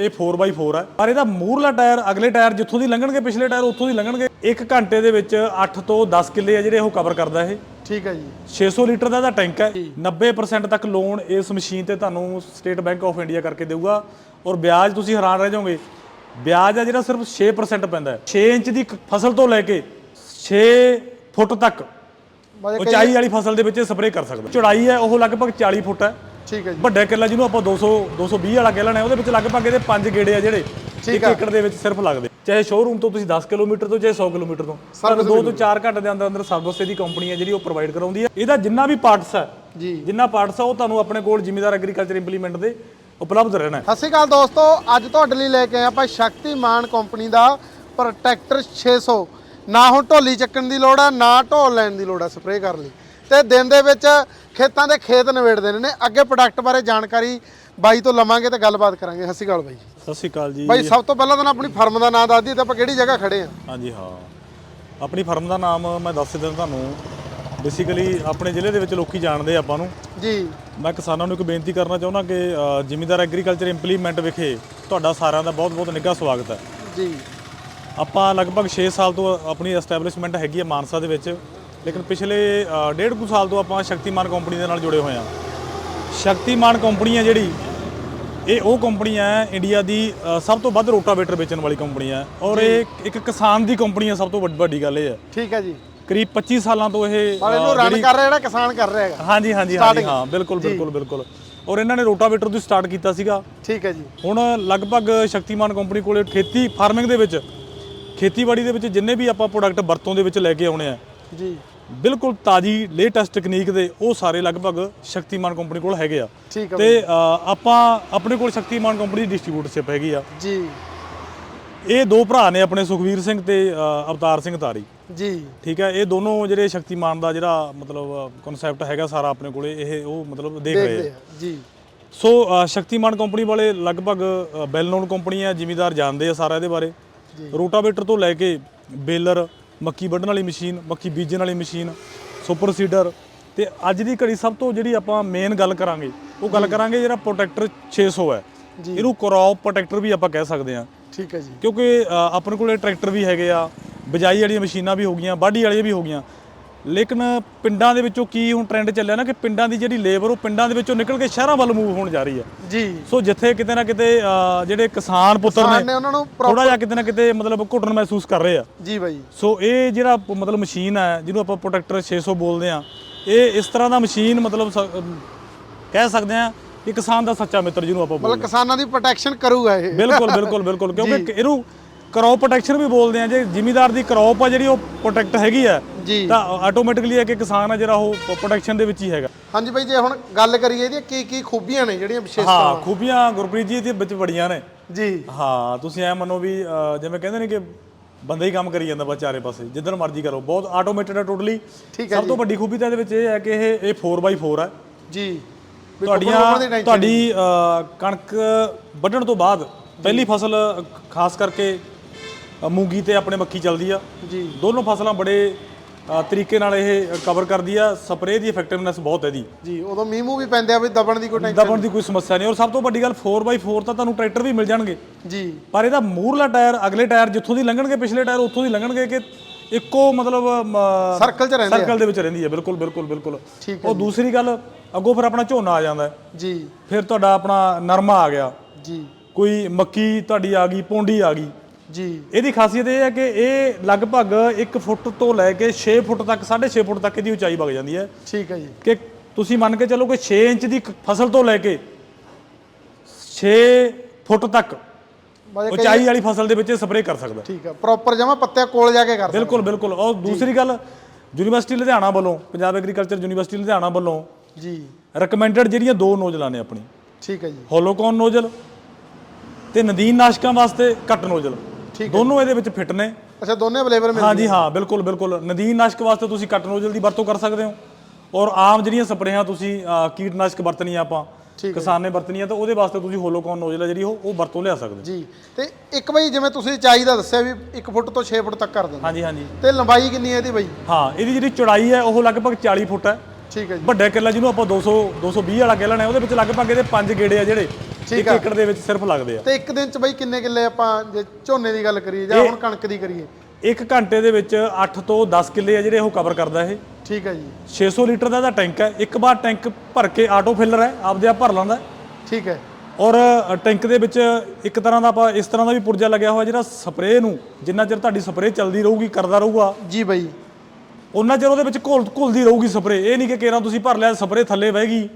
ਇਹ 4x4 ਹੈ ਪਰ ਇਹਦਾ ਮੂਹਰਲਾ ਟਾਇਰ ਅਗਲੇ ਟਾਇਰ ਜਿੱਥੋਂ ਦੀ ਲੰਘਣਗੇ ਪਿਛਲੇ ਟਾਇਰ ਉੱਥੋਂ ਦੀ ਲੰਘਣਗੇ। 1 ਘੰਟੇ ਦੇ ਵਿੱਚ 8 ਤੋਂ 10 ਕਿੱਲੇ ਆ ਜਿਹੜੇ ਉਹ ਕਵਰ ਕਰਦਾ ਇਹ। ਠੀਕ ਹੈ ਜੀ। 600 ਲੀਟਰ ਦਾ ਇਹਦਾ ਟੈਂਕ ਹੈ 90% ਤੱਕ ਲੋਨ ਇਸ ਮਸ਼ੀਨ ਤੇ ਤੁਹਾਨੂੰ ਸਟੇਟ ਬੈਂਕ ਆਫ ਇੰਡੀਆ ਕਰਕੇ ਦੇਊਗਾ। ਔਰ ਵਿਆਜ ਤੁਸੀਂ ਹੈਰਾਨ ਰਹਿ ਜਾਓਗੇ। ਵਿਆਜ ਆ ਜਿਹੜਾ ਸਿਰਫ 6% ਪੈਂਦਾ ਹੈ। 6 ਇੰਚ ਦੀ ਫਸਲ ਤੋਂ ਲੈ ਕੇ 6 ਫੁੱਟ ਤੱਕ ਉਚਾਈ ਵਾਲੀ ਫਸਲ ਦੇ ਵਿੱਚ ਸਪਰੇਅ ਕਰ ਸਕਦਾ। ਚੌੜਾਈ ਹੈ ਉਹ ਲਗਭਗ 40 ਫੁੱਟ ਹੈ। ਠੀਕ ਹੈ ਜੀ। ਵੱਡਾ ਕਿੱਲਾ ਜਿਹਨੂੰ ਆਪਾਂ 200 220 ਵਾਲਾ ਕਿੱਲਾ ਨੇ ਉਹਦੇ ਵਿੱਚ ਲਗਭਗ ਇਹਦੇ 5 ਗੇੜੇ ਆ ਜਿਹੜੇ ਇੱਕ ਏਕੜ ਦੇ ਵਿੱਚ ਸਿਰਫ ਲੱਗਦੇ। ਚਾਹੇ ਸ਼ੋਰੂਮ ਤੋਂ ਤੁਸੀਂ 10 ਕਿਲੋਮੀਟਰ ਤੋਂ ਚਾਹੇ 100 ਕਿਲੋਮੀਟਰ ਤੋਂ। ਤੁਹਾਨੂੰ 2 ਤੋਂ 4 ਘੰਟੇ ਦੇ ਅੰਦਰ ਅੰਦਰ ਸਰਵਿਸ ਦੀ ਕੰਪਨੀ ਹੈ ਜਿਹੜੀ ਉਹ ਪ੍ਰੋਵਾਈਡ ਕਰਾਉਂਦੀ ਹੈ ਇਹਦਾ ਜਿੰਨਾ ਵੀ ਪਾਰਟਸ ਹੈ ਜੀ। ਜਿੰਨਾ ਪਾਰਟਸ ਆ ਉਹ ਤੁਹਾਨੂੰ ਆਪਣੇ ਕੋਲ ਜ਼ਿਮੀਦਾਰ ਐਗਰੀਕਲਚਰ ਇੰਪਲੀਮੈਂਟ ਦੇ ਉਪਲਬਧ ਰਹਿਣਾ ਹੈ। ਸਤਿ ਸ਼੍ਰੀ ਅਕਾਲ ਦੋਸਤੋ ਅੱਜ ਤੁਹਾਡੇ ਲਈ ਲੈ ਕੇ ਆਏ ਆਪਾਂ ਸ਼ਕਤੀਮਾਨ ਕੰਪਨੀ ਦਾ ਪ੍ਰੋਟੈਕਟਰ 600 ਨਾ ਹੁਣ ਢੋਲੀ ਚੱਕਣ ਦੀ ਲੋੜ ਹੈ ਨਾ ਢੋਲ ਲੈਣ ਦੀ ਲੋੜ ਹੈ ਸਪਰੇਅ ਕਰਨ ਲਈ। ਤੇ ਦਿਨ ਦੇ ਵਿੱਚ ਖੇਤਾਂ ਦੇ ਖੇਤ ਨਿਬੇੜ ਦੇਣੇ ਨੇ। ਅੱਗੇ ਪ੍ਰੋਡਕਟ ਬਾਰੇ ਜਾਣਕਾਰੀ ਬਾਈ ਤੋਂ ਲਵਾਂਗੇ ਤੇ ਗੱਲਬਾਤ ਕਰਾਂਗੇ। ਸਤਿ ਸ਼੍ਰੀ ਅਕਾਲ ਬਾਈ ਸਤਿ ਸ਼੍ਰੀ ਅਕਾਲ ਜੀ। ਬਾਈ ਸਭ ਤੋਂ ਪਹਿਲਾਂ ਤਾਂ ਆਪਣੀ ਫਰਮ ਦਾ ਨਾਮ ਦੱਸ ਦਈਏ ਤੇ ਆਪਾਂ ਕਿਹੜੀ ਜਗ੍ਹਾ ਖੜੇ ਆ। ਹਾਂਜੀ ਹਾਂ। ਆਪਣੀ ਫਰਮ ਦਾ ਨਾਮ ਮੈਂ ਦੱਸ ਦਿੰਦਾ ਤੁਹਾਨੂੰ। ਬੇਸਿਕਲੀ ਆਪਣੇ ਜ਼ਿਲ੍ਹੇ ਦੇ ਵਿੱਚ ਲੋਕੀ ਜਾਣਦੇ ਆਪਾਂ ਨੂੰ। ਜੀ। ਮੈਂ ਕਿਸਾਨਾਂ ਨੂੰ ਇੱਕ ਬੇਨਤੀ ਕਰਨਾ ਚਾਹੁੰਦਾ ਕਿ ਜ਼ਿਮੀਂਦਾਰ ਐਗਰੀਕਲਚਰ ਇੰਪਲੀਮੈਂਟ ਵਿਖੇ ਤੁਹਾਡਾ ਸਾਰਿਆਂ ਦਾ ਬਹੁਤ-ਬਹੁਤ ਨਿੱਘਾ ਸਵਾਗਤ ਹੈ। ਜੀ। ਆਪਾਂ ਲਗਭਗ 6 ਸਾਲ ਤੋਂ ਆਪਣੀ ਐਸਟੈਬਲਿਸ਼ਮੈਂਟ ਹੈਗੀ ਹੈ ਮਾਨਸਾ ਦੇ ਵਿੱਚ। ਲੇਕਿਨ ਪਿਛਲੇ ਡੇਢ ਕੁ ਸਾਲ ਤੋਂ ਆਪਾਂ ਸ਼ਕਤੀਮਾਨ ਕੰਪਨੀ ਦੇ ਨਾਲ ਜੁੜੇ ਹੋਏ ਹਾਂ। ਸ਼ਕਤੀਮਾਨ ਕੰਪਨੀ ਹੈ ਜਿਹੜੀ ਇਹ ਉਹ ਕੰਪਨੀ ਹੈ ਇੰਡੀਆ ਦੀ ਸਭ ਤੋਂ ਵੱਧ ਰੋਟਾਵੇਟਰ ਵੇਚਣ ਵਾਲੀ ਕੰਪਨੀ ਹੈ ਔਰ ਇਹ ਇੱਕ ਕਿਸਾਨ ਦੀ ਕੰਪਨੀ ਹੈ ਸਭ ਤੋਂ ਵੱਡ- ਵੱਡੀ ਗੱਲ ਇਹ ਹੈ। ਠੀਕ ਹੈ ਜੀ। ਕਰੀਬ 25 ਸਾਲਾਂ ਤੋਂ ਇਹ ਇਹਨੂੰ ਰਨ ਕਰ ਰਿਹਾ ਜਿਹੜਾ ਕਿਸਾਨ ਕਰ ਰਿਹਾ ਹੈਗਾ। ਹਾਂਜੀ ਹਾਂਜੀ ਹਾਂਜੀ ਹਾਂ ਬਿਲਕੁਲ ਬਿਲਕੁਲ ਬਿਲਕੁਲ। ਔਰ ਇਹਨਾਂ ਨੇ ਰੋਟਾਵੇਟਰ ਤੋਂ ਸਟਾਰਟ ਕੀਤਾ ਸੀਗਾ। ਠੀਕ ਹੈ ਜੀ। ਹੁਣ ਲਗਭਗ ਸ਼ਕਤੀਮਾਨ ਕੰਪਨੀ ਕੋਲੇ ਖੇਤੀ ਫਾਰਮਿੰਗ ਦੇ ਵਿੱਚ ਖੇਤੀਬਾੜੀ ਦੇ ਵਿੱਚ ਜਿੰਨੇ ਵੀ ਆਪਾਂ ਪ੍ਰੋਡਕਟ ਵਰਤੋਂ ਦੇ ਵਿੱਚ ਲੈ ਕੇ ਆਉਣੇ ਆ ਜੀ। ਬਿਲਕੁਲ ਤਾਜੀ ਲੇਟੈਸਟ ਟੈਕਨੀਕ ਦੇ ਉਹ ਸਾਰੇ ਲਗਭਗ ਸ਼ਕਤੀਮਾਨ ਕੰਪਨੀ ਕੋਲ ਹੈਗੇ ਆ। ਠੀਕ ਤੇ ਆਪਾਂ ਆਪਣੇ ਕੋਲ ਸ਼ਕਤੀਮਾਨ ਕੰਪਨੀ ਦੀ ਡਿਸਟ੍ਰੀਬਿਊਟਰਸ਼ਿਪ ਹੈਗੀ ਆ। ਜੀ। ਇਹ ਦੋ ਭਰਾ ਨੇ ਆਪਣੇ ਸੁਖਵੀਰ ਸਿੰਘ ਤੇ ਅਵਤਾਰ ਸਿੰਘ ਤਾਰੀ। ਜੀ। ਠੀਕ ਹੈ ਇਹ ਦੋਨੋਂ ਜਿਹੜੇ ਸ਼ਕਤੀਮਾਨ ਦਾ ਜਿਹੜਾ ਮਤਲਬ ਕਨਸੈਪਟ ਹੈਗਾ ਸਾਰਾ ਆਪਣੇ ਕੋਲੇ ਇਹ ਉਹ ਮਤਲਬ ਦੇਖ ਰਹੇ ਆ। ਆ ਜੀ। ਸੋ ਸ਼ਕਤੀਮਾਨ ਕੰਪਨੀ ਵਾਲੇ ਲਗਭਗ ਵੈਲ ਨੋਨ ਕੰਪਨੀ ਹੈ ਜ਼ਿਮੀਦਾਰ ਜਾਣਦੇ ਆ ਸਾਰਾ ਇਹਦੇ ਬਾਰੇ। ਰੋਟਾਵੇਟਰ ਤੋਂ ਲੈ ਕੇ ਬੇਲਰ ਮੱਕੀ ਵੱਢਣ ਵਾਲੀ ਮਸ਼ੀਨ ਮੱਕੀ ਬੀਜਣ ਵਾਲੀ ਮਸ਼ੀਨ ਸੁਪਰ ਸੀਡਰ ਤੇ ਅੱਜ ਦੀ ਘੜੀ ਸਭ ਤੋਂ ਜਿਹੜੀ ਆਪਾਂ ਮੇਨ ਗੱਲ ਕਰਾਂਗੇ ਉਹ ਗੱਲ ਕਰਾਂਗੇ ਜਿਹੜਾ ਪ੍ਰੋਟੈਕਟਰ 600 ਹੈ। ਇਹਨੂੰ ਕ੍ਰੌਪ ਪ੍ਰੋਟੈਕਟਰ ਵੀ ਆਪਾਂ ਕਹਿ ਸਕਦੇ ਹਾਂ। ਠੀਕ ਹੈ ਜੀ। ਕਿਉਂਕਿ ਆਪਣੇ ਕੋਲੇ ਟਰੈਕਟਰ ਵੀ ਹੈਗੇ ਆ ਬਿਜਾਈ ਵਾਲੀਆਂ ਮਸ਼ੀਨਾਂ ਵੀ ਹੋ ਗਈਆਂ ਵਾਢੀ ਵਾਲੀਆਂ ਵੀ ਹੋ ਗਈਆਂ। ਲੇਕਿਨ ਪਿੰਡਾਂ ਦੇ ਵਿੱਚੋਂ ਕੀ ਹੁਣ ਟ੍ਰੈਂਡ ਚੱਲਿਆ ਨਾ ਕਿ ਪਿੰਡਾਂ ਦੀ ਜਿਹੜੀ ਲੇਬਰ ਉਹ ਪਿੰਡਾਂ ਦੇ ਵਿੱਚੋਂ ਨਿਕਲ ਕੇ ਸ਼ਹਿਰਾਂ ਵੱਲ ਮੂਵ ਹੋਣ ਜਾ ਰਹੀ ਹੈ। ਜੀ। ਸੋ ਜਿੱਥੇ ਕਿਤੇ ਨਾ ਕਿਤੇ ਜਿਹੜੇ ਕਿਸਾਨ ਪੁੱਤਰ ਨੇ ਉਹਨਾਂ ਨੂੰ ਥੋੜਾ ਜਿਹਾ ਕਿਤੇ ਨਾ ਕਿਤੇ ਮਤਲਬ ਘੁੱਟਣ ਮਹਿਸੂਸ ਕਰ ਰਹੇ ਆ। ਜੀ ਬਾਈ। ਸੋ ਇਹ ਜਿਹੜਾ ਮਤਲਬ ਮਸ਼ੀਨ ਹੈ ਜਿਹਨੂੰ ਆਪਾਂ ਪ੍ਰੋਟੈਕਟਰ 600 ਬੋਲਦੇ ਆ ਇਹ ਇਸ ਤਰ੍ਹਾਂ ਦਾ ਮਸ਼ੀਨ ਮਤਲਬ ਕਹਿ ਸਕਦੇ ਆ ਕਿ ਕਿਸਾਨ ਦਾ ਸੱਚਾ ਮਿੱਤਰ ਜਿਹਨੂੰ ਆਪਾਂ ਬੋਲਦੇ ਮਤਲਬ ਕਿਸਾਨਾਂ ਦੀ ਪ੍ਰੋਟੈਕਸ਼ਨ ਕਰੂਗਾ ਇਹ। ਬਿਲਕੁਲ ਬਿਲਕੁਲ ਬਿਲਕੁਲ ਕਿਉਂਕਿ ਇਹਨੂੰ ਕ੍ਰੌਪ ਪ੍ਰੋਟੈਕਸ਼ਨ ਵੀ ਬੋਲਦੇ ਆ ਜੇ ਜ਼ਿਮੀਦਾਰ ਦੀ ਕ੍ਰੌਪ ਆ ਜਿਹੜੀ ਉਹ ਪ੍ਰੋਟੈਕਟ ਹੈਗੀ ਆ ਜੀ। ਤਾਂ ਆਟੋਮੈਟਿਕਲੀ ਹੈ ਕਿ ਕਿਸਾਨ ਆ ਜਿਹੜਾ ਉਹ ਪ੍ਰੋਟੈਕਸ਼ਨ ਦੇ ਵਿੱਚ ਹੀ ਹੈਗਾ। ਹਾਂਜੀ ਬਾਈ ਜੇ ਹੁਣ ਗੱਲ ਕਰੀਏ ਇਹਦੀਆਂ ਕੀ ਕੀ ਖੂਬੀਆਂ ਨੇ ਜਿਹੜੀਆਂ ਵਿਸ਼ੇਸ਼ ਹਾਂ ਖੂਬੀਆਂ ਗੁਰਪ੍ਰੀਤ ਜੀ ਦੇ ਵਿੱਚ ਬੜੀਆਂ ਨੇ। ਜੀ। ਹਾਂ ਤੁਸੀਂ ਐ ਮੰਨੋ ਵੀ ਜਿਵੇਂ ਕਹਿੰਦੇ ਨੇ ਕਿ ਬੰਦਾ ਹੀ ਕੰਮ ਕਰੀ ਜਾਂਦਾ ਬਸ ਚਾਰੇ ਪਾਸੇ ਜਿੱਧਰ ਮਰਜ਼ੀ ਕਰੋ ਬਹੁਤ ਆਟੋਮੇਟਡ ਹੈ ਟੋਟਲੀ ਸਭ ਤੋਂ ਵੱਡੀ ਖੂਬੀ ਤਾਂ ਇਹਦੇ ਵਿੱਚ ਇਹ ਹੈ ਕਿ ਇਹ ਇਹ 4x4 ਹੈ ਜੀ। ਤੁਹਾਡੀਆਂ ਤੁਹਾਡੀ ਕਣਕ ਵੱਢਣ ਤੋਂ ਬਾਅਦ ਪਹਿਲੀ ਫਸਲ ਖਾਸ ਕਰਕੇ ਮੂੰਗੀ ਤੇ ਆਪਣੇ ਮੱਕੀ ਚੱਲਦੀ ਆ। ਜੀ। ਦੋਨੋਂ ਫਸਲਾਂ ਬੜੇ ਅ, ਤਰੀਕੇ ਨਾਲ ਇਹ ਕਵਰ ਕਰਦੀ ਆ। ਸਪਰੇਅ ਦੀ ਇਫੈਕਟਿਵਨੈਸ ਬਹੁਤ ਹੈ ਇਹਦੀ ਜੀ ਉਦੋਂ ਮੀਂਹ ਮੂੰਹ ਵੀ ਪੈਂਦੇ ਆ ਵੀ ਦਬਣ ਦੀ ਕੋਈ ਟੈਨਸ਼ਨ ਦਬਣ ਦੀ ਕੋਈ ਸਮੱਸਿਆ ਨਹੀਂ। ਔਰ ਸਭ ਤੋਂ ਵੱਡੀ ਗੱਲ 4x4 ਤਾਂ ਤੁਹਾਨੂੰ ਟਰੈਕਟਰ ਵੀ ਮਿਲ ਜਾਣਗੇ। ਜੀ। ਪਰ ਇਹਦਾ ਮੂਹਰਲਾ ਟਾਇਰ ਅਗਲੇ ਟਾਇਰ ਜਿੱਥੋਂ ਦੀ ਲੰਘਣਗੇ ਪਿਛਲੇ ਟਾਇਰ ਉੱਥੋਂ ਦੀ ਲੰਘਣਗੇ ਕਿ ਇੱਕੋ ਮਤਲਬ ਸਰਕਲ 'ਚ ਰਹਿੰਦੇ ਸਰਕਲ ਦੇ ਵਿੱਚ ਰਹਿੰਦੀ ਹੈ ਬਿਲਕੁਲ ਬਿਲਕੁਲ ਬਿਲਕੁਲ। ਠੀਕ ਉਹ ਦੂਸਰੀ ਗੱਲ ਅੱਗੋਂ ਫਿਰ ਆਪਣਾ ਝੋਨਾ ਆ ਜਾਂਦਾ। ਹੈ। ਜੀ। ਫਿਰ ਤੁਹਾਡਾ ਆਪਣਾ ਨਰਮਾ ਆ ਗਿਆ। ਜੀ। ਕੋਈ ਮੱਕੀ ਤੁਹਾਡੀ ਆ ਗਈ ਪੌਂਡੀ ਆ ਗਈ। ਜੀ। ਇਹਦੀ ਖਾਸੀਅਤ ਇਹ ਹੈ ਕਿ ਇਹ ਲਗਭਗ 1 ਫੁੱਟ ਤੋਂ ਲੈ ਕੇ 6 ਫੁੱਟ ਤੱਕ 6.5 ਫੁੱਟ ਤੱਕ ਇਹਦੀ ਉਚਾਈ ਵਗ ਜਾਂਦੀ ਹੈ। ਠੀਕ ਹੈ ਜੀ। ਕਿ ਤੁਸੀਂ ਮੰਨ ਕੇ ਚੱਲੋ ਕਿ 6 ਇੰਚ ਦੀ ਫਸਲ ਤੋਂ ਲੈ ਕੇ 6 ਫੁੱਟ ਤੱਕ ਉਚਾਈ ਵਾਲੀ ਫਸਲ ਦੇ ਵਿੱਚ ਸਪਰੇਅ ਕਰ ਸਕਦਾ। ਠੀਕ ਹੈ ਪ੍ਰੋਪਰ ਜਮਾ ਪੱਤੇ ਕੋਲ ਜਾ ਕੇ ਕਰ ਬਿਲਕੁਲ ਬਿਲਕੁਲ। ਔਰ ਦੂਸਰੀ ਗੱਲ ਯੂਨੀਵਰਸਿਟੀ ਲੁਧਿਆਣਾ ਵੱਲੋਂ ਪੰਜਾਬ ਐਗਰੀਕਲਚਰ ਯੂਨੀਵਰਸਿਟੀ ਲੁਧਿਆਣਾ ਵੱਲੋਂ ਜੀ। ਰეკਮੈਂਡਡ ਜਿਹੜੀਆਂ ਦੋ ਨੋਜ਼ਲਾਂ ਨੇ ਆਪਣੀ। ਠੀਕ ਹੈ ਜੀ। ਹੋਲੋਕੌਨ ਨੋਜ਼ਲ ਤੇ ਨਦੀਨ ਨਾਸ਼ਕਾਂ ਵਾਸਤੇ ਕੱਟ ਨੋਜ਼ਲ। ਦੋਨੋਂ ਇਹਦੇ ਵਿੱਚ ਫਿੱਟ ਨੇ। ਅੱਛਾ ਦੋਨੇ ਅਵੇਲੇਬਲ ਮਿਲ ਹਾਂਜੀ ਹਾਂ ਬਿਲਕੁਲ ਬਿਲਕੁਲ। ਨਦੀਨ ਨਾਸ਼ਕ ਵਾਸਤੇ ਤੁਸੀਂ ਕੱਟ ਨੋਜ਼ਲ ਦੀ ਵਰਤੋਂ ਕਰ ਸਕਦੇ ਹੋ। ਔਰ ਆਮ ਜਿਹੜੀਆਂ ਸਪਰੇਆਂ ਤੁਸੀਂ ਕੀਟਨਾਸ਼ਕ ਵਰਤਣੀਆਂ ਆਪਾਂ ਕਿਸਾਨ ਨੇ ਵਰਤਣੀਆਂ ਤਾਂ ਉਹਦੇ ਵਾਸਤੇ ਤੁਸੀਂ ਹੋਲੋਕੌਨ ਨੋਜ਼ਲ ਜਿਹੜੀ ਉਹ ਉਹ ਵਰਤੋਂ ਲਿਆ ਸਕਦੇ। ਜੀ ਤੇ ਇੱਕ ਬਈ ਜਿਵੇਂ ਤੁਸੀਂ ਚਾਈ ਦਾ ਦੱਸਿਆ ਵੀ 1 ਫੁੱਟ ਤੋਂ 6 ਫੁੱਟ ਤੱਕ ਕਰ ਦਿੰਦੇ ਹਾਂਜੀ ਹਾਂਜੀ। ਤੇ ਲੰਬਾਈ ਕਿੰਨੀ ਹੈ ਇਹਦੀ ਬਈ? ਹਾਂ ਇਹਦੀ ਜਿਹੜੀ ਚੌੜਾਈ ਹੈ ਉਹ ਲਗਭਗ 40 ਫੁੱਟ ਹੈ। ਠੀਕ ਹੈ ਜੀ। ਵੱਡਾ ਕਿੱਲਾ ਜਿਹਨੂੰ ਆਪਾਂ 200 220 ਵਾਲਾ ਕਹਿ ਲੈਣਾ ਉਹਦੇ ਵਿੱਚ ਲਗਭਗ ਇਹਦੇ ਪੰਜ ਗੇੜੇ ਆ ਜਿਹੜੇ ਇੱਕ ਆ। ਏਕੜ ਦੇ ਵਿੱਚ ਸਿਰਫ ਲੱਗਦੇ ਆ। ਤੇ ਇੱਕ ਦਿਨ ਚ ਬਈ ਕਿੰਨੇ ਕਿੱਲੇ ਆਪਾਂ ਜੇ ਝੋਨੇ ਦੀ ਗੱਲ ਕਰੀਏ ਜਾਂ ਹੁਣ ਕਣਕ ਦੀ ਕਰੀਏ? ਇੱਕ ਘੰਟੇ ਦੇ ਵਿੱਚ 8 ਤੋਂ 10 ਕਿੱਲੇ ਆ ਜਿਹੜੇ ਉਹ ਕਵਰ ਕਰਦਾ ਇਹ। ਠੀਕ ਹੈ ਜੀ। 600 ਲੀਟਰ ਦਾ ਇਹਦਾ ਟੈਂਕ ਹੈ। ਇੱਕ ਵਾਰ ਟੈਂਕ ਭਰ ਕੇ ਆਟੋ ਫਿਲਰ ਹੈ ਆਪਦੇ ਆਪ ਭਰ ਲੈਂਦਾ ਹੈ। ਠੀਕ ਹੈ। ਔਰ ਅ, ਟੈਂਕ ਦੇ ਵਿੱਚ ਇੱਕ ਤਰ੍ਹਾਂ ਦਾ ਆਪਾਂ ਇਸ ਤਰ੍ਹਾਂ ਦਾ ਵੀ ਪੁਰਜਾ ਲੱਗਿਆ ਹੋਇਆ ਜਿਹੜਾ ਸਪਰੇਅ ਨੂੰ ਜਿੰਨਾ ਚਿਰ ਤੁਹਾਡੀ ਸਪਰੇਅ ਚੱਲਦੀ ਰਹੂਗੀ ਕਰਦਾ ਰਹੂਗਾ। ਜੀ ਬਈ। ਉਹਨਾਂ ਚਿਰ ਉਹਦੇ ਵਿੱਚ ਘੁਲ ਘੁਲਦੀ ਰਹੂਗੀ ਸਪਰੇਅ। ਇਹ ਨਹੀਂ ਕਿ ਕੇਰਾਂ ਤੁਸੀਂ ਭਰ ਲਿਆ ਸਪਰੇਅ ਥੱਲੇ ਵਹਿਗੀ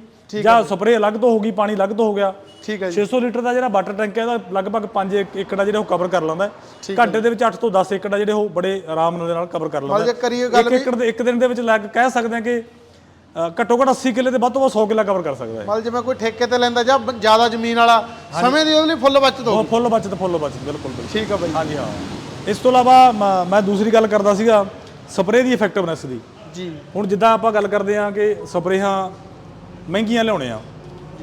ਜਾਂ ਸਪਰੇਅ ਅਲੱਗ ਤੋਂ ਹੋਗੀ ਪਾਣੀ ਅਲੱਗ ਤੋਂ ਹੋ ਗਿਆ। ਠੀਕ ਹੈ ਜੀ। 600 ਲੀਟਰ ਦਾ ਜਿਹੜਾ ਵਾਟਰ ਟੈਂਕ ਹੈ ਇਹਦਾ ਲਗਭਗ 5 ਏਕੜ ਆ ਜਿਹੜੇ ਉਹ ਕਵਰ ਕਰ ਲੈਂਦਾ ਹੈ। ਘੰਟੇ ਦੇ ਵਿੱਚ 8 ਤੋਂ 10 ਏਕੜ ਆ ਜਿਹੜੇ ਉਹ ਬੜੇ ਆਰਾਮ ਨਾਲ ਦੇ ਕਵਰ ਕਰ ਲੈਂਦਾ ਮਤਲਬ ਜੇ ਹੈ। ਕਰੀਏ ਗੱਲ ਇੱਕ ਏਕੜ ਦੇ ਇੱਕ ਦਿਨ ਦੇ ਵਿੱਚ ਲੱਗ ਕਹਿ ਸਕਦੇ ਹਾਂ ਕਿ ਘੱਟੋ ਘੱਟ 80 ਕਿੱਲੇ ਤੇ ਵੱਧ ਤੋਂ ਵੱਧ 100 ਕਿੱਲਾ ਕਵਰ ਕਰ ਸਕਦਾ ਹੈ। ਮਤਲਬ ਜਿਵੇਂ ਕੋਈ ਠੇਕੇ ਤੇ ਲੈਂਦਾ ਜਾਂ ਜ਼ਿਆਦਾ ਜ਼ਮੀਨ ਵਾਲਾ ਸਮੇਂ ਦੀ ਉਹਦੇ ਲਈ ਫੁੱਲ ਬਚਤ ਹੋ ਉਹ ਫੁੱਲ ਬਚਤ ਫੁੱਲ ਬਚਤ ਬਿਲਕੁਲ ਠੀਕ ਹੈ ਬਈ। ਹਾਂਜੀ ਹਾਂ। ਇਸ ਤੋਂ ਇਲਾਵਾ ਮੈਂ ਦੂਸਰੀ ਗੱਲ ਕਰਦਾ ਸੀਗਾ। ਸਪਰੇਅ ਦੀ ਇਫੈਕਟਿਵਨੈਸ ਦੀ। ਜੀ। ਹੁਣ ਜਿੱਦਾਂ ਆਪਾਂ ਗੱਲ ਕਰਦੇ ਹਾਂ ਕਿ ਸਪਰੇਹਾਂ ਮਹਿੰਗੀਆਂ ਲਿਆਉਣੇ ਆ।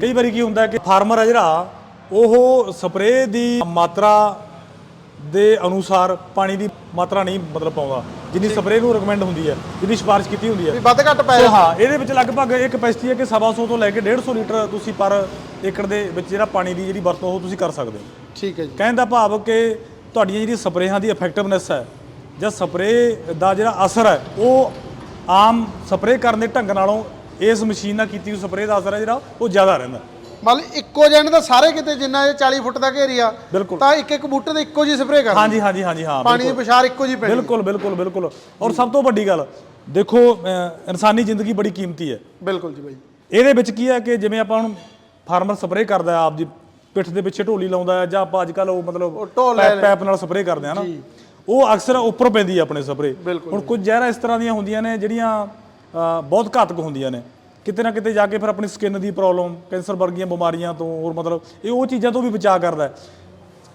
ਕਈ ਵਾਰੀ ਕੀ ਹੁੰਦਾ ਕਿ ਫਾਰਮਰ ਆ ਜਿਹੜਾ ਉਹ ਸਪਰੇਅ ਦੀ ਮਾਤਰਾ ਦੇ ਅਨੁਸਾਰ ਪਾਣੀ ਦੀ ਮਾਤਰਾ ਨਹੀਂ ਮਤਲਬ ਪਾਉਂਦਾ। ਜਿੰਨੀ ਸਪਰੇਅ ਨੂੰ ਰეკਮੈਂਡ ਹੁੰਦੀ ਹੈ ਜਿੰਨੀ ਸਿਫਾਰਿਸ਼ ਕੀਤੀ ਹੁੰਦੀ ਹੈ। ਵੀ ਵੱਧ ਘੱਟ ਪੈ ਸੋ ਹਾਂ ਇਹਦੇ ਵਿੱਚ ਲਗਭਗ ਇਹ ਕਪੈਸਿਟੀ ਹੈ ਕਿ 150 ਤੋਂ ਲੈ ਕੇ 150 ਲੀਟਰ ਤੁਸੀਂ ਪਰ ਏਕੜ ਦੇ ਵਿੱਚ ਜਿਹੜਾ ਪਾਣੀ ਦੀ ਜਿਹੜੀ ਵਰਤੋਂ ਉਹ ਤੁਸੀਂ ਕਰ ਸਕਦੇ ਹੋ। ਠੀਕ ਹੈ ਜੀ। ਕਹਿਣ ਦਾ ਭਾਵ ਕਿ ਤੁਹਾਡੀਆਂ ਜਿਹੜੀ ਸਪਰੇਹਾਂ ਦੀ ਇਫੈਕਟਿਵਨੈਸ ਹੈ ਜਾਂ ਸਪਰੇਅ ਦਾ ਜਿਹੜਾ ਅਸਰ ਹੈ ਉਹ ਆਮ ਸਪਰੇਅ ਕਰਨ ਦੇ ਢੰਗ ਨਾਲੋਂ ਇਸ ਮਸ਼ੀਨ ਨਾਲ ਕੀਤੀ ਹੋਈ ਸਪਰੇਅ ਦਾ ਅਸਰ ਹੈ ਜਿਹੜਾ ਉਹ ਜ਼ਿਆਦਾ ਰਹਿੰਦਾ। ਮਤਲਬ ਇੱਕੋ ਜਣ ਦਾ ਸਾਰੇ ਕਿਤੇ ਜਿੰਨਾ ਇਹ 40 ਫੁੱਟ ਦਾ ਘੇਰੀਆ ਤਾਂ ਇੱਕ ਇੱਕ ਬੂਟੇ ਤੇ ਇੱਕੋ ਜੀ ਸਪਰੇਅ ਕਰ ਹਾਂਜੀ ਹਾਂਜੀ ਹਾਂਜੀ ਹਾਂ ਪਾਣੀ ਦੀ ਪਛਾਰ ਇੱਕੋ ਜੀ ਪੈਣੀ। ਬਿਲਕੁਲ ਬਿਲਕੁਲ ਬਿਲਕੁਲ। ਔਰ ਸਭ ਤੋਂ ਵੱਡੀ ਗੱਲ ਦੇਖੋ ਇਨਸਾਨੀ ਜ਼ਿੰਦਗੀ ਬੜੀ ਕੀਮਤੀ ਹੈ। ਬਿਲਕੁਲ ਜੀ ਬਾਈ। ਇਹਦੇ ਵਿੱਚ ਕੀ ਹੈ ਕਿ ਜਿਵੇਂ ਆਪਾਂ ਹੁਣ ਫਾਰਮਰ ਸਪਰੇਅ ਕਰਦਾ ਹੈ ਆਪ ਦੀ ਪਿੱਠ ਦੇ ਪਿੱਛੇ ਢੋਲੀ ਲਾਉਂਦਾ ਹੈ ਜਾਂ ਆਪਾਂ ਅੱਜ ਕੱਲ ਉਹ ਮਤਲਬ ਪੈਪ ਪੈਪ ਨਾਲ ਸਪਰੇਅ ਕਰਦੇ ਆ ਨਾ। ਉਹ ਅਕਸਰ ਉੱਪਰ ਪੈਂਦੀ ਹੈ ਆਪਣੇ ਬਿਲਕੁਲ। ਹੁਣ ਕੁਝ ਜ਼ਹਿਰਾਂ ਇਸ ਤਰ੍ਹਾਂ ਦੀਆਂ ਹੁੰਦੀਆਂ ਨੇ ਜਿਹੜੀਆਂ ਬਹੁਤ ਘਾਤਕ ਹੁੰਦੀਆਂ ਨੇ। ਕਿਤੇ ਨਾ ਕਿਤੇ ਜਾ ਕੇ ਫਿਰ ਆਪਣੀ ਸਕਿਨ ਦੀ ਪ੍ਰੋਬਲਮ ਕੈਂਸਰ ਵਰਗੀਆਂ ਬਿਮਾਰੀਆਂ ਤੋਂ ਹੋਰ ਮਤਲਬ ਇਹ ਉਹ ਚੀਜ਼ਾਂ ਤੋਂ ਵੀ ਬਚਾਅ ਕਰਦਾ ਹੈ।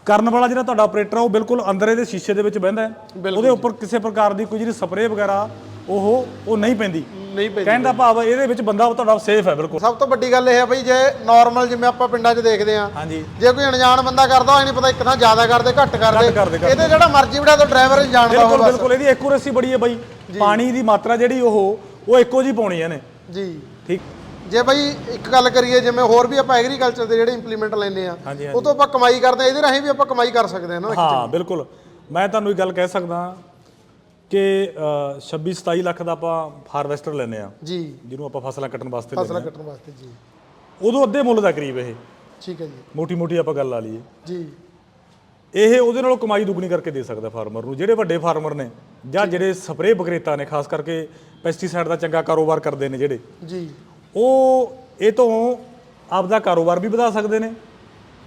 ਕਰਨ ਵਾਲਾ ਜਿਹੜਾ ਤੁਹਾਡਾ ਆਪਰੇਟਰ ਆ ਉਹ ਬਿਲਕੁਲ ਅੰਦਰ ਇਹਦੇ ਸ਼ੀਸ਼ੇ ਦੇ ਵਿੱਚ ਬਹਿੰਦਾ ਹੈ। ਉਹਦੇ ਉੱਪਰ ਕਿਸੇ ਪ੍ਰਕਾਰ ਦੀ ਕੋਈ ਜਿਹੜੀ ਸਪਰੇਅ ਵਗੈਰਾ ਉਹ ਉਹ ਨਹੀਂ ਪੈਂਦੀ। ਨਹੀਂ ਪੈਂਦੀ ਕਹਿਣ ਦਾ ਭਾਵ ਇਹਦੇ ਵਿੱਚ ਬੰਦਾ ਤੁਹਾਡਾ ਸੇਫ ਹੈ ਬਿਲਕੁਲ। ਸਭ ਤੋਂ ਵੱਡੀ ਗੱਲ ਇਹ ਹੈ ਬਈ ਜੇ ਨਾਰਮਲ ਜਿਵੇਂ ਆਪਾਂ ਪਿੰਡਾਂ 'ਚ ਦੇਖਦੇ ਆ ਹਾਂਜੀ। ਜੇ ਕੋਈ ਅਣਜਾਣ ਬੰਦਾ ਕਰਦਾ ਹੋਏ ਨਹੀਂ ਪਤਾ ਇੱਕ ਥਾਂ ਜ਼ਿਆਦਾ ਕਰਦੇ ਘੱਟ ਕਰਦੇ। ਇਹਦੇ ਜਿਹੜਾ ਮਰਜ਼ੀ ਬੜਾ ਤਾਂ ਡਰਾਈਵਰ ਜਾਣਦਾ ਬਿਲਕੁਲ ਹੋਵੇ ਬਿਲਕੁਲ ਇਹਦੀ ਐਕੂਰੇਸੀ ਬੜੀ ਹੈ ਬਾਈ। ਪਾਣੀ ਦੀ ਮਾਤਰਾ ਜਿਹੜੀ ਉਹ ਉਹ ਇੱਕੋ ਜੀ ਪਾਉਣੀ ਹੈ ਨੇ ਜੀ। ਠੀਕ। ਜੇ ਬਈ ਇੱਕ ਗੱਲ ਕਰੀਏ ਜਿਵੇਂ ਹੋਰ ਵੀ ਆਪਾਂ ਐਗਰੀਕਲਚਰ ਦੇ ਜਿਹੜੇ ਇੰਪਲੀਮੈਂਟ ਲੈਂਦੇ ਆ ਉਹ ਤੋਂ ਆਪਾਂ ਕਮਾਈ ਕਰਦੇ ਆ ਇਹਦੇ ਰਾਹੀਂ ਵੀ ਆਪਾਂ ਕਮਾਈ ਕਰ ਸਕਦੇ ਆ ਨਾ ਹਾਂ ਬਿਲਕੁਲ। ਮੈਂ ਤੁਹਾਨੂੰ ਇੱਕ ਗੱਲ ਕਹਿ ਸਕਦਾ ਕਿ 26 27 ਲੱਖ ਦਾ ਆਪਾਂ ਹਾਰਵੈਸਟਰ ਲੈਨੇ ਆ ਜੀ। ਜਿਹਨੂੰ ਆਪਾਂ ਫਸਲਾਂ ਕੱਟਣ ਵਾਸਤੇ ਫਸਲਾਂ ਕੱਟਣ ਵਾਸਤੇ ਜੀ। ਉਦੋਂ ਅੱਧੇ ਮੁੱਲ ਦਾ ਕਰੀਬ ਇਹ। ਠੀਕ ਹੈ ਜੀ। ਮੋਟੀ ਮੋਟੀ ਆਪਾਂ ਗੱਲ ਲਾ ਲਈਏ। ਜੀ। ਇਹ ਉਹਦੇ ਨਾਲੋਂ ਕਮਾਈ ਦੁੱਗਣੀ ਕਰਕੇ ਦੇ ਸਕਦਾ ਫਾਰਮਰ ਨੂੰ। ਜਿਹੜੇ ਵੱਡੇ ਫਾਰਮਰ ਨੇ ਜਾਂ ਜਿਹੜੇ ਸਪਰੇਅ ਵਿਕਰੇਤਾ ਨੇ ਖਾਸ ਕਰਕੇ ਪੈਸਟੀਸਾਈਡ ਦਾ ਚੰਗਾ ਕਾਰੋਬਾਰ ਕਰਦੇ ਨੇ ਜਿਹੜੇ। ਜੀ। ਉਹ ਇਹ ਤੋਂ ਆਪਦਾ ਕਾਰੋਬਾਰ ਵੀ ਵਧਾ ਸਕਦੇ ਨੇ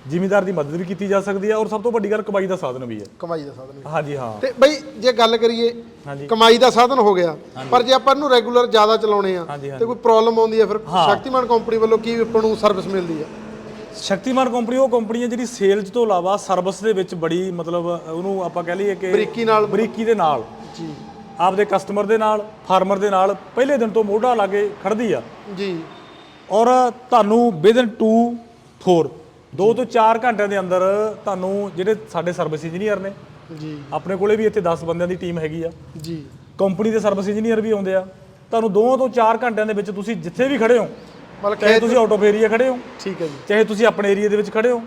ਜ਼ਿਮੀਦਾਰ ਦੀ ਮਦਦ ਵੀ ਕੀਤੀ ਜਾ ਸਕਦੀ ਹੈ ਔਰ ਸਭ ਤੋਂ ਵੱਡੀ ਗੱਲ ਕਮਾਈ ਦਾ ਸਾਧਨ ਵੀ ਹੈ। ਕਮਾਈ ਦਾ ਸਾਧਨ ਵੀ। ਹਾਂਜੀ ਹਾਂ। ਤੇ ਬਈ ਜੇ ਗੱਲ ਕਰੀਏ ਕਮਾਈ ਦਾ ਸਾਧਨ ਹੋ ਗਿਆ। ਪਰ ਜੇ ਆਪਾਂ ਇਹਨੂੰ ਰੈਗੂਲਰ ਜ਼ਿਆਦਾ ਚਲਾਉਣੇ ਆ ਤੇ ਕੋਈ ਪ੍ਰੋਬਲਮ ਆਉਂਦੀ ਹੈ ਫਿਰ ਸ਼ਕਤੀਮਾਨ ਕੰਪਨੀ ਵੱਲੋਂ ਕੀ ਆਪਾਂ ਨੂੰ ਸਰਵਿਸ ਮਿਲਦੀ ਆ? ਸ਼ਕਤੀਮਾਨ ਕੰਪਨੀ ਉਹ ਕੰਪਨੀ ਹੈ ਜਿਹੜੀ ਸੇਲਜ਼ ਤੋਂ ਇਲਾਵਾ ਸਰਵਿਸ ਦੇ ਵਿੱਚ ਬੜੀ ਮਤਲਬ ਉਹਨੂੰ ਆਪਾਂ ਕਹਿ ਲਈਏ ਕਿ ਬਰੀਕੀ ਨਾਲ। ਬਰੀਕੀ ਦੇ ਨਾਲ। ਜੀ। ਆਪਦੇ ਕਸਟਮਰ ਦੇ ਨਾਲ ਫਾਰਮਰ ਦੇ ਨਾਲ ਪਹਿਲੇ ਦਿਨ ਤੋਂ ਮੋਢਾ ਲਾ ਕੇ ਖੜਦੀ ਆ। ਜੀ। ਔਰ ਤੁਹਾਨੂੰ ਵਿਦਨ 2 4 2 ਤੋਂ 4 ਘੰਟਿਆਂ ਦੇ ਅੰਦਰ ਤੁਹਾਨੂੰ ਜਿਹੜੇ ਸਾਡੇ ਸਰਵਿਸ ਇੰਜੀਨੀਅਰ ਨੇ ਜੀ। ਆਪਣੇ ਕੋਲੇ ਵੀ ਇੱਥੇ 10 ਬੰਦਿਆਂ ਦੀ ਟੀਮ ਹੈਗੀ ਆ। ਜੀ। ਕੰਪਨੀ ਦੇ ਸਰਵਿਸ ਇੰਜੀਨੀਅਰ ਵੀ ਆਉਂਦੇ ਆ। ਤੁਹਾਨੂੰ 2 ਤੋਂ 4 ਘੰਟਿਆਂ ਦੇ ਵਿੱਚ ਤੁਸੀਂ ਜਿੱਥੇ ਵੀ ਖੜੇ ਹੋ ਮਤਲਬ ਚਾਹੇ ਤੁਸੀਂ ਆਊਟ ਆਫ ਏਰੀਆ ਖੜੇ ਹੋ ਠੀਕ ਹੈ ਜੀ। ਚਾਹੇ ਤੁਸੀਂ ਆਪਣੇ ਏਰੀਆ ਦੇ ਵਿੱਚ ਖੜੇ ਹੋ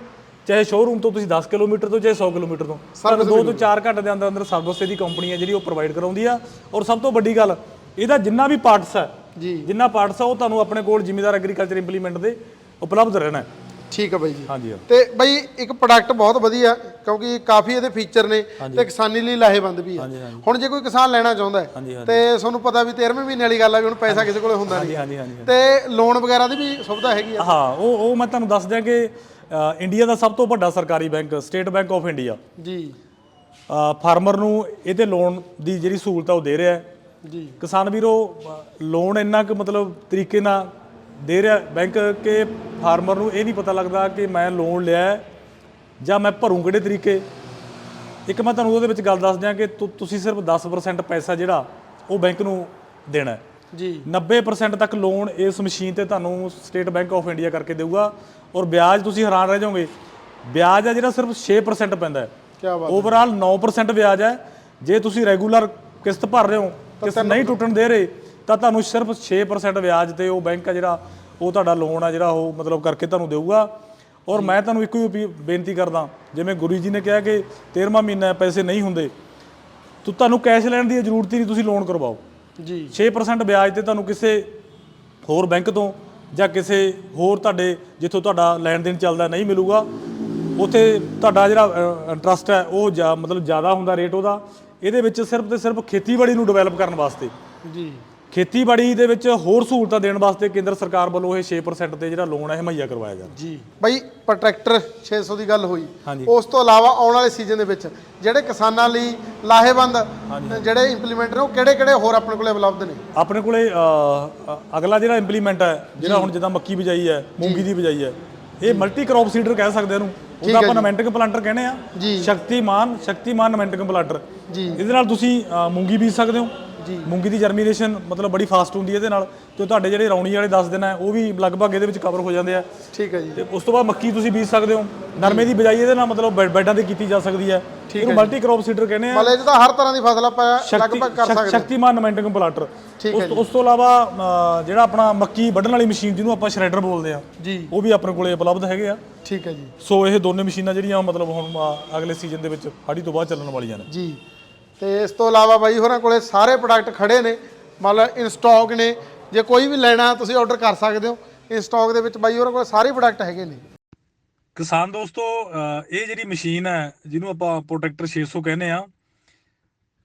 ਚਾਹੇ ਸ਼ੋਰੂਮ ਤੋਂ ਤੁਸੀਂ 10 ਕਿਲੋਮੀਟਰ ਤੋਂ ਚਾਹੇ 100 ਕਿਲੋਮੀਟਰ ਤੋਂ। ਤੁਹਾਨੂੰ 2 ਤੋਂ 4 ਘੰਟੇ ਦੇ ਅੰਦਰ ਅੰਦਰ ਸਰਵਿਸ ਇਹਦੀ ਕੰਪਨੀ ਹੈ ਜਿਹੜੀ ਉਹ ਪ੍ਰੋਵਾਈਡ ਕਰਾਉਂਦੀ ਆ। ਔਰ ਸਭ ਤੋਂ ਵੱਡੀ ਗੱਲ ਇਹਦਾ ਜਿੰਨਾ ਵੀ ਪਾਰਟਸ ਹੈ ਜੀ। ਜਿੰਨਾ ਪਾਰਟਸ ਆ ਉਹ ਤੁਹਾਨੂੰ ਆਪਣੇ ਕੋਲ ਜ਼ਿਮੀਦਾਰ ਐਗਰੀਕਲਚਰ ਇੰਪਲੀਮੈਂਟ ਦੇ ਉਪਲਬਧ ਰਹਿਣਾ ਹੈ। ਠੀਕ ਹੈ ਬਾਈ ਜੀ। ਹਾਂਜੀ ਹਾਂ ਤੇ ਬਈ ਇੱਕ ਪ੍ਰੋਡਕਟ ਬਹੁਤ ਵਧੀਆ ਕਿਉਂਕਿ ਕਾਫੀ ਇਹਦੇ ਫੀਚਰ ਨੇ ਤੇ ਕਿਸਾਨੀ ਲਈ ਲਾਹੇਵੰਦ ਵੀ ਆ। ਹੁਣ ਜੇ ਕੋਈ ਕਿਸਾਨ ਲੈਣਾ ਚਾਹੁੰਦਾ ਹੈ ਤੇ ਤੁਹਾਨੂੰ ਪਤਾ ਵੀ 13ਵੇਂ ਮਹੀਨੇ ਵਾਲੀ ਗੱਲ ਆ ਵੀ ਹੁਣ ਪੈਸਾ ਕਿਸੇ ਕੋਲੇ ਹੁੰਦਾ ਨਹੀਂ। ਤੇ ਲੋਨ ਵਗੈਰਾ ਦੀ ਵੀ ਸੁਵਿਧਾ ਹੈਗੀ ਆ। ਹਾਂ ਉਹ ਉਹ ਮੈਂ ਤੁਹਾਨੂੰ ਦੱਸ ਦਿਆਂ ਕਿ ਇੰਡੀਆ ਦਾ ਸਭ ਤੋਂ ਵੱਡਾ ਸਰਕਾਰੀ bank state bank of India ਜੀ। ਫਾਰਮਰ ਨੂੰ ਇਹਦੇ ਲੋਨ ਦੀ ਜਿਹੜੀ ਸਹੂਲਤ ਆ ਉਹ ਦੇ ਰਿਹਾ ਹੈ। ਜੀ। ਕਿਸਾਨ ਵੀਰੋ ਲੋਨ ਇੰਨਾ ਕੁ ਮਤਲਬ ਤਰੀਕੇ ਨਾਲ ਦੇ ਰਿਹਾ ਬੈਂਕ ਕਿ ਫਾਰਮਰ ਨੂੰ ਇਹ ਨਹੀਂ ਪਤਾ ਲੱਗਦਾ ਕਿ ਮੈਂ ਲੋਨ ਲਿਆ ਹੈ ਜਾਂ ਮੈਂ ਭਰੂੰ ਕਿਹੜੇ ਤਰੀਕੇ। ਇੱਕ ਮੈਂ ਤੁਹਾਨੂੰ ਉਹਦੇ ਵਿੱਚ ਗੱਲ ਦੱਸ ਦਿਆਂ ਕਿ ਤੁਸੀਂ ਸਿਰਫ 10% ਪੈਸਾ ਜਿਹੜਾ ਉਹ ਬੈਂਕ ਨੂੰ ਦੇਣਾ ਹੈ। ਜੀ। 90% ਤੱਕ ਲੋਨ ਇਸ ਮਸ਼ੀਨ ਤੇ ਤੁਹਾਨੂੰ ਸਟੇਟ ਬੈਂਕ ਆਫ ਇੰਡੀਆ ਕਰਕੇ ਦੇਊਗਾ ਔਰ ਵਿਆਜ ਤੁਸੀਂ ਹੈਰਾਨ ਰਹਿ ਜਾਓਗੇ। ਵਿਆਜ ਆ ਜਿਹੜਾ ਸਿਰਫ 6% ਪੈਂਦਾ ਹੈ। ਕੀ ਬਾਤ ਓਵਰਆਲ 9% ਵਿਆਜ ਹੈ। ਜੇ ਤੁਸੀਂ ਰੈਗੂਲਰ ਕਿਸ਼ਤ ਭਰ ਰਹੇ ਹੋ ਕਿਸ਼ਤ ਨਹੀਂ ਟੁੱਟਣ ਦੇ ਰਹੇ ਤਾਂ ਤੁਹਾਨੂੰ ਸਿਰਫ 6% ਵਿਆਜ ਤੇ ਉਹ ਬੈਂਕ ਆ ਜਿਹੜਾ ਉਹ ਤੁਹਾਡਾ ਲੋਨ ਆ ਜਿਹੜਾ ਉਹ ਮਤਲਬ ਕਰਕੇ ਤੁਹਾਨੂੰ ਦੇਊਗਾ। ਔਰ ਮੈਂ ਤੁਹਾਨੂੰ ਇੱਕੋ ਹੀ ਬੇਨਤੀ ਕਰਦਾ ਜਿਵੇਂ ਗੁਰੂ ਜੀ ਨੇ ਕਿਹਾ ਕਿ 13ਵਾਂ ਮਹੀਨਾ ਪੈਸੇ ਨਹੀਂ ਹੁੰਦੇ ਤੋ ਤੁਹਾਨੂੰ ਕੈਸ਼ ਲੈਣ ਦੀ ਜ਼ਰੂਰਤ ਹੀ ਨਹੀਂ ਤੁਸੀਂ ਲੋਨ ਕਰਵਾਓ। ਜੀ। 6% ਵਿਆਜ ਤੇ ਤੁਹਾਨੂੰ ਕਿਸੇ ਹੋਰ ਬੈਂਕ ਤੋਂ ਜਾਂ ਕਿਸੇ ਹੋਰ ਤੁਹਾਡੇ ਜਿੱਥੋਂ ਤੁਹਾਡਾ ਲੈਣ ਦੇਣ ਚੱਲਦਾ ਨਹੀਂ ਮਿਲੂਗਾ। ਉੱਥੇ ਤੁਹਾਡਾ ਜਿਹੜਾ ਇੰਟਰਸਟ ਹੈ ਉਹ ਮਤਲਬ ਜ਼ਿਆਦਾ ਹੁੰਦਾ ਰੇਟ ਉਹਦਾ। ਇਹਦੇ ਵਿੱਚ ਸਿਰਫ ਤੇ ਸਿਰਫ ਖੇਤੀਬਾੜੀ ਨੂੰ ਡਿਵੈਲਪ ਕਰਨ ਵਾਸਤੇ। ਜੀ। ਖੇਤੀਬਾੜੀ ਦੇ ਵਿੱਚ ਹੋਰ ਸਹੂਲਤਾਂ ਦੇਣ ਵਾਸਤੇ ਕੇਂਦਰ ਸਰਕਾਰ ਵੱਲੋਂ ਇਹ 6% ਤੇ ਜਿਹੜਾ ਲੋਨ ਹੈ ਇਹ ਮੁਹੱਈਆ ਕਰਵਾਇਆ ਜਾ ਰਿਹਾ। ਜੀ। ਬਾਈ ਪਰ ਟਰੈਕਟਰ 600 ਦੀ ਗੱਲ ਹੋਈ। ਉਸ ਤੋਂ ਇਲਾਵਾ ਆਉਣ ਵਾਲੇ ਸੀਜ਼ਨ ਦੇ ਵਿੱਚ ਜਿਹੜੇ ਕਿਸਾਨਾਂ ਲਈ ਲਾਹੇਵੰਦ ਜਿਹੜੇ ਇੰਪਲੀਮੈਂਟ ਨੇ ਉਹ ਕਿਹੜੇ ਕਿਹੜੇ ਹੋਰ ਆਪਣੇ ਕੋਲੇ ਉਪਲਬਧ ਨੇ? ਆਪਣੇ ਕੋਲੇ ਅਗਲਾ ਜਿਹੜਾ ਇੰਪਲੀਮੈਂਟ ਹੈ ਜਿਹੜਾ ਹੁਣ ਜਿੱਦਾਂ ਮੱਕੀ ਬਿਜਾਈ ਹੈ ਮੂੰਗੀ ਦੀ ਬਿਜਾਈ ਹੈ ਇਹ ਮਲਟੀ ਕ੍ਰੌਪ ਸੀਡਰ ਕਹਿ ਸਕਦੇ ਇਹਨੂੰ। ਉਹਦਾ ਆਪਾਂ ਨਮੈਂਟਿਕ ਪਲਾਂਟਰ ਕਹਿੰਦੇ ਆ। ਸ਼ਕਤੀਮਾਨ ਸ਼ਕਤੀਮਾਨ ਨਮੈਂਟਿਕ ਪਲਾਂਟਰ ਜੀ। ਇਹਦੇ ਨਾਲ ਤੁਸੀਂ ਮੂੰਗੀ ਬੀਜ ਸਕਦੇ ਹੋ। ਮੂੰਗੀ ਦੀ ਜਰਮੀਨੇਸ਼ਨ ਮਤਲਬ ਬੜੀ ਫਾਸਟ ਹੁੰਦੀ ਹੈ ਇਹਦੇ ਨਾਲ। ਤੇ ਤੁਹਾਡੇ ਜਿਹੜੇ ਰੌਣੀ ਵਾਲੇ 10 ਦਿਨ ਹੈ ਉਹ ਵੀ ਲਗਭਗ ਇਹਦੇ ਵਿੱਚ ਕਵਰ ਹੋ ਜਾਂਦੇ ਆ। ਠੀਕ ਹੈ ਜੀ। ਤੇ ਉਸ ਤੋਂ ਬਾਅਦ ਮੱਕੀ ਤੁਸੀਂ ਬੀਜ ਸਕਦੇ ਹੋ। ਨਰਮੇ ਦੀ ਬਿਜਾਈ ਇਹਦੇ ਨਾਲ ਮਤਲਬ ਬੈਡਾਂ ਤੇ ਕੀਤੀ ਜਾ ਸਕਦੀ ਹੈ। ਇਹਨੂੰ ਮਲਟੀ ਕ੍ਰੌਪ ਸੀਡਰ ਕਹਿੰਦੇ ਆ। ਮਤਲਬ ਇਹ ਤਾਂ ਹਰ ਤਰ੍ਹਾਂ ਦੀ ਫਸਲ ਆਪਾਂ ਲਗਭਗ ਕਰ ਸ਼ਕ- ਸਕਦੇ ਸ਼ਕਤੀਮਾਨ ਨਮੈਂਟਿਕ ਪਲਾਂਟਰ ਠੀਕ ਉਸ ਉਸ ਤੋਂ ਇਲਾਵਾ ਜਿਹੜਾ ਆਪਣਾ ਮੱਕੀ ਵੱਢਣ ਵਾਲੀ ਮਸ਼ੀਨ ਜਿਹਨੂੰ ਆਪਾਂ ਸ਼੍ਰੈਡਰ ਬੋਲਦੇ ਆ ਜੀ। ਉਹ ਵੀ ਆਪਣੇ ਕੋਲੇ ਉਪਲਬਧ ਹੈਗੇ ਆ। ਠੀਕ ਹੈ ਜੀ। ਸੋ ਇਹ ਦੋਨੇ ਮਸ਼ੀਨਾਂ ਜਿਹੜੀਆਂ ਮਤਲਬ ਹੁਣ ਅਗਲੇ ਸੀਜ਼ਨ ਦੇ ਵਿੱਚ ਹਾੜੀ ਤੋਂ ਬਾਅਦ ਚੱਲਣ ਵਾਲੀਆਂ ਨੇ। ਜੀ। ਤੇ ਇਸ ਤੋਂ ਇਲਾਵਾ ਬਾਈ ਹੋਰਾਂ ਕੋਲੇ ਸਾਰੇ ਪ੍ਰੋਡਕਟ ਖੜੇ ਨੇ। ਮਤਲਬ ਇਨ ਸਟਾਕ ਨੇ। ਜੇ ਕੋਈ ਵੀ ਲੈਣਾ ਤੁਸੀਂ ਆਰਡਰ ਕਰ ਸਕਦੇ ਹੋ। ਇਨ ਸਟਾਕ ਦੇ ਵਿੱਚ ਬਾਈ ਹੋਰਾਂ ਕੋਲੇ ਸਾਰੇ ਪ੍ਰੋਡਕਟ ਹੈਗੇ ਨੇ। ਕਿਸਾਨ ਦੋਸਤੋ ਇਹ ਜਿਹੜੀ ਮਸ਼ੀਨ ਹੈ, ਜਿਹਨੂੰ ਆਪਾਂ ਪ੍ਰੋਟੈਕਟਰ 600 ਕਹਿੰਦੇ ਆ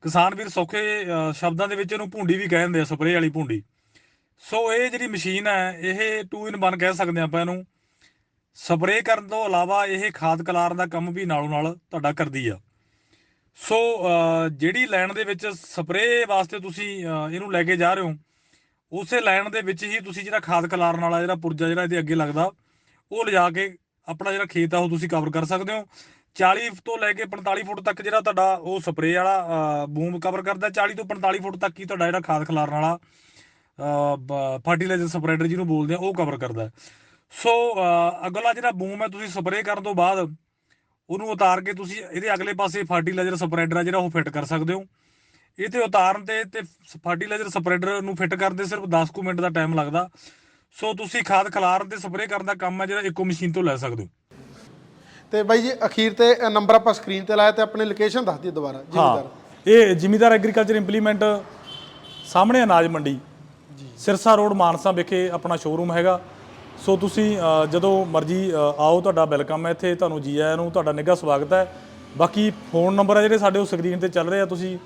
ਕਿਸਾਨ ਵੀਰ ਸੌਖੇ ਸ਼ਬਦਾਂ ਦੇ ਵਿੱਚ ਇਹਨੂੰ ਭੁੰਡੀ ਵੀ ਕਹਿੰਦੇ ਆ, ਸਪਰੇਅ ਵਾਲੀ ਭੁੰਡੀ। ਸੋ ਇਹ ਜਿਹੜੀ ਮਸ਼ੀਨ ਹੈ, ਇਹ 2 ਇਨ 1 ਕਹਿ ਸਕਦੇ ਆਪਾਂ ਇਹਨੂੰ। ਸਪਰੇਅ ਕਰਨ ਤੋਂ ਇਲਾਵਾ ਇਹ ਖਾਦ ਕਲਾਰ ਦਾ ਕੰਮ ਵੀ ਨਾਲੋਂ ਨਾਲ ਤੁਹਾਡਾ ਕਰਦੀ ਆ। ਸੋ ਜਿਹੜੀ ਲਾਈਨ ਦੇ ਵਿੱਚ ਸਪਰੇਅ ਵਾਸਤੇ ਤੁਸੀਂ ਇਹਨੂੰ ਲੈ ਕੇ ਜਾ ਰਹੇ ਹੋ, ਉਸੇ ਲਾਈਨ ਦੇ ਵਿੱਚ ਹੀ ਤੁਸੀਂ ਜਿਹੜਾ ਖਾਦ ਕਲਾਰਨ ਵਾਲਾ ਜਿਹੜਾ ਪੁਰਜਾ ਜਿਹੜਾ ਇਹਦੇ ਅੱਗੇ ਲੱਗਦਾ, ਉਹ ਲਿਜਾ ਕੇ ਆਪਣਾ ਜਿਹੜਾ ਖੇਤ ਆ ਉਹ ਤੁਸੀਂ ਕਵਰ ਕਰ ਸਕਦੇ ਹੋ। 40 ਤੋਂ ਲੈ ਕੇ 45 ਫੁੱਟ ਤੱਕ ਜਿਹੜਾ ਤੁਹਾਡਾ ਉਹ ਸਪਰੇਅ ਵਾਲਾ ਬੂਮ ਕਵਰ ਕਰਦਾ 40 ਤੋਂ 45 ਫੁੱਟ ਤੱਕ ਹੀ ਤੁਹਾਡਾ ਜਿਹੜਾ ਖਾਦ ਖਲਾਰਨ ਵਾਲਾ ਫਰਟੀਲਾਈਜ਼ਰ ਸਪਰੇਡਰ ਜਿਹਨੂੰ ਬੋਲਦੇ ਆ, ਉਹ ਕਵਰ ਕਰਦਾ। ਸੋ ਅਗਲਾ ਜਿਹੜਾ ਬੂਮ ਹੈ, ਤੁਸੀਂ ਸਪਰੇਅ ਕਰਨ ਤੋਂ ਬਾਅਦ ਉਹਨੂੰ ਉਤਾਰ ਕੇ ਤੁਸੀਂ ਇਹਦੇ ਅਗਲੇ ਪਾਸੇ ਫਰਟੀਲਾਈਜ਼ਰ ਸਪਰੇਡਰ ਆ ਜਿਹੜਾ ਉਹ ਫਿੱਟ ਕਰ ਸਕਦੇ ਹੋ। ਇਹ ਤੇ ਉਤਾਰਨ ਤੇ ਤੇ ਫਰਟੀਲਾਈਜ਼ਰ ਸਪਰੇਡਰ ਨੂੰ ਫਿੱਟ ਕਰਦੇ ਸਿਰਫ 10 ਕੁ ਮਿੰਟ ਦਾ ਟਾਈਮ ਲੱਗਦਾ। ਸੋ ਤੁਸੀਂ ਖਾਦ ਖਿਲਾਰਨ ਤੇ ਸਪਰੇਅ ਕਰਨ ਦਾ ਕੰਮ ਹੈ ਜਿਹੜਾ ਇੱਕੋ ਮਸ਼ੀਨ ਤੋਂ ਲੈ ਸਕਦੇ ਹੋ। ਤੇ ਬਾਈ ਜੀ ਅਖੀਰ ਤੇ ਨੰਬਰ ਆਪਾਂ ਸਕਰੀਨ ਤੇ ਲਾਇਆ ਤੇ ਆਪਣੀ ਲੋਕੇਸ਼ਨ ਦੱਸ ਦਿਓ ਦੁਬਾਰਾ। ਜ਼ਿਮੀਦਾਰ। ਇਹ ਜ਼ਿਮੀਦਾਰ ਐਗਰੀਕਲਚਰ ਇੰਪਲੀਮੈਂਟ ਸਾਹਮਣੇ ਅਨਾਜ ਮੰਡੀ। ਸਿਰਸਾ ਰੋਡ ਮਾਨਸਾ ਵਿਖੇ ਆਪਣਾ ਸ਼ੋਰੂਮ ਹੈਗਾ। ਸੋ ਤੁਸੀਂ ਜਦੋਂ ਮਰਜ਼ੀ ਆਓ, ਤੁਹਾਡਾ ਵੈਲਕਮ ਹੈ ਇੱਥੇ, ਤੁਹਾਨੂੰ ਜੀ ਆਇਆਂ ਨੂੰ ਤੁਹਾਡਾ ਨਿੱਘਾ ਸਵਾਗਤ ਹੈ। ਬਾਕੀ ਫੋਨ ਨੰਬਰ ਹੈ ਜਿਹੜੇ ਸਾਡੇ ਉਹ ਸਕਰੀਨ ਤੇ ਚੱਲ ਰਹੇ ਆ, ਤੁਸੀਂ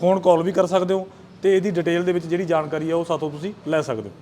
ਫੋਨ ਕਾਲ ਵੀ ਕਰ ਸਕਦੇ ਹੋ ਤੇ ਇਹਦੀ ਡਿਟੇਲ ਦੇ ਵਿੱਚ ਜਿਹੜੀ ਜਾਣਕਾਰੀ ਹੈ ਉਹ ਸਾਤੋਂ ਤੁਸੀਂ ਲੈ ਸਕਦੇ ਹੋ।